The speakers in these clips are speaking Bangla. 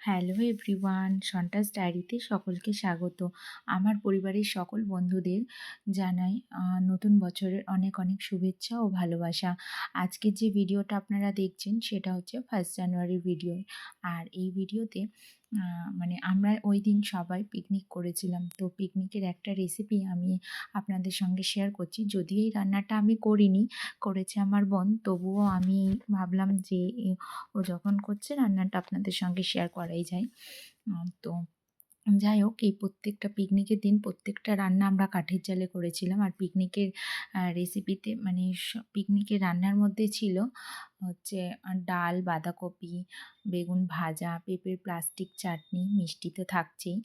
হ্যালো এভরিওয়ান, সন্টাস ডায়েরিতে সকলকে স্বাগত। আমার পরিবারের সকল বন্ধুদের জানাই নতুন বছরের অনেক অনেক শুভেচ্ছা ও ভালোবাসা। আজকের যে ভিডিওটা আপনারা দেখছেন, সেটা হচ্ছে ফার্স্ট জানুয়ারির ভিডিও আর এই ভিডিওতে মানে আমরা ওই দিন সবাই পিকনিক করেছিলাম। তো পিকনিকের একটা রেসিপি আমি আপনাদের সঙ্গে শেয়ার করছি। যদি এই রান্নাটা আমি করিনি, করেছে আমার বোন, তবুও আমি ভাবলাম যে ও যখন করছে রান্নাটা আপনাদের সঙ্গে শেয়ার করাই যায়। তো যাই হোক এই প্রত্যেকটা পিকনিকের দিন প্রত্যেকটা রান্না আমরা কাঠের জালে করেছিলাম। আর পিকনিকের রেসিপিতে মানে পিকনিকের রান্নার মধ্যে ছিল হচ্ছে ডাল, বাঁধাকপি, বেগুন ভাজা, পেঁপের প্লাস্টিক চাটনি মিষ্টি তো থাকছেই।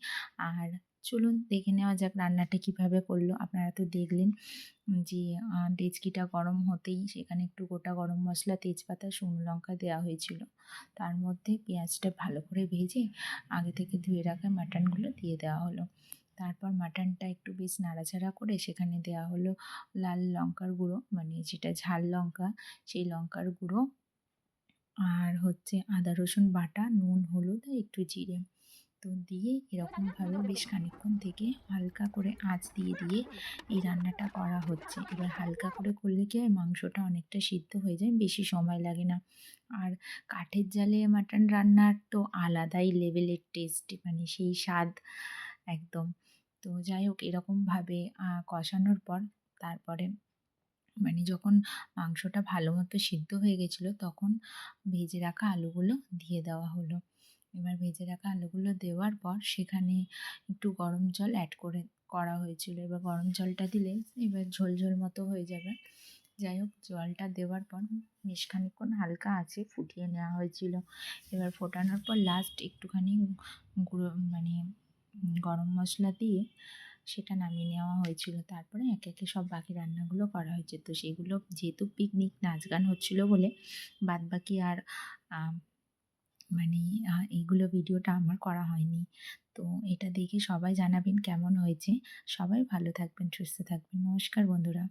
আর চলুন দেখে নেওয়া যাক রান্নাটা কীভাবে করল। আপনারা তো দেখলেন যে ডেচকিটা গরম হতেই সেখানে একটু গোটা গরম মশলা, তেজপাতা, শুকনো লঙ্কা দেওয়া হয়েছিল। তার মধ্যে পেঁয়াজটা ভালো করে ভেজে আগে থেকে ধুয়ে রাখা মাটনগুলো দিয়ে দেওয়া হলো। তারপর মাটনটা একটু বেশ নাড়াচাড়া করে সেখানে দেওয়া হলো লাল লঙ্কার গুঁড়ো মানে যেটা ঝাল লঙ্কা, সেই লঙ্কার গুঁড়ো। আর হচ্ছে আদা রসুন বাটা, নুন, হলুদ আর একটু জিরে। তো দিয়ে এরকমভাবে বেশ খানিকক্ষণ থেকে হালকা করে আঁচ দিয়ে দিয়ে এই রান্নাটা করা হচ্ছে। এবার হালকা করে করলে কি হয়, মাংসটা অনেকটা সিদ্ধ হয়ে যায়, বেশি সময় লাগে না। আর কাঠের জালে মাটন রান্নার তো আলাদাই লেভেলের টেস্ট মানে সেই স্বাদ একদম। তো যাই হোক, এরকমভাবে কষানোর পর তারপরে মানে যখন মাংসটা ভালো মতো সিদ্ধ হয়ে গেছিল, তখন ভেজে রাখা আলুগুলো দিয়ে দেওয়া হলো। এবার ভেজে রাখা আলুগুলো দেওয়ার পর সেখানে একটু গরম জল অ্যাড করে করা হয়েছিল। এবার গরম জলটা দিলে এবার ঝোল ঝোল মতো হয়ে যাবে। যাই হোক, জলটা দেওয়ার পর বেশ হালকা আছে ফুটিয়ে নেওয়া হয়েছিল। এবার ফোটানোর পর লাস্ট একটুখানি গুঁড়ো মানে গরম মশলা দিয়ে সেটা নামিয়ে নেওয়া হয়েছিল। তারপরে একে একে সব বাকি রান্নাগুলো করা হয়েছে। তো সেগুলো যেহেতু পিকনিক নাচ গান হচ্ছিল বলে বাদ বাকি আর মানে এইগুলো ভিডিওটা আমার করা হয়নি। তো এটা দেখে সবাই জানাবেন কেমন হয়েছে। সবাই ভালো থাকবেন, সুস্থ থাকবেন। নমস্কার বন্ধুরা।